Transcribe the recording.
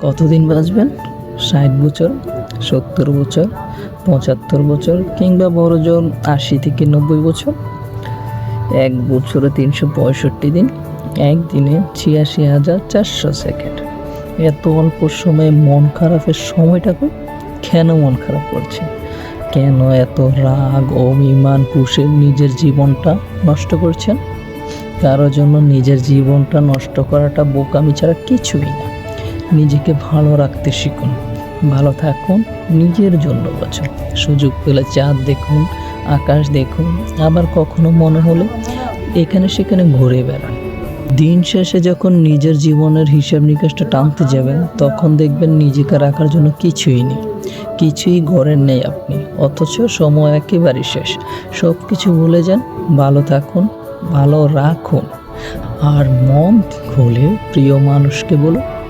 কতদিন বাঁচবেন? ষাট বছর, সত্তর বছর, পঁচাত্তর বছর কিংবা বড়জন আশি থেকে নব্বই বছর? এক বছরে তিনশো পঁয়ষট্টি দিন, একদিনে ছিয়াশি হাজার চারশো সেকেন্ড। এত অল্প সময়ে মন খারাপের সময়টাকে কেন মন খারাপ করছে? কেন এত রাগ, অভিমান পুষে নিজের জীবনটা নষ্ট করছেন? কারোর জন্য নিজের জীবনটা নষ্ট করাটা বোকামি ছাড়া কিছুই না। নিজেকে ভালো রাখতে শিখুন। ভালো থাকুন, নিজের জন্য বাঁচুন। সুযোগ পেলে চাঁদ দেখুন, আকাশ দেখুন, আবার কখনো মনে হলে এখানে সেখানে ঘুরে বেড়ান। দিন শেষে যখন নিজের জীবনের হিসাব নিকাশটা টানতে যাবেন, তখন দেখবেন নিজেকে রাখার জন্য কিছুই নেই। কিছুই গড়ের নেই আপনি, অথচ সময় একেবারেই শেষ। সব কিছু ভুলে যান, ভালো থাকুন, ভালো রাখুন। আর মন খুলে প্রিয় মানুষকে বলো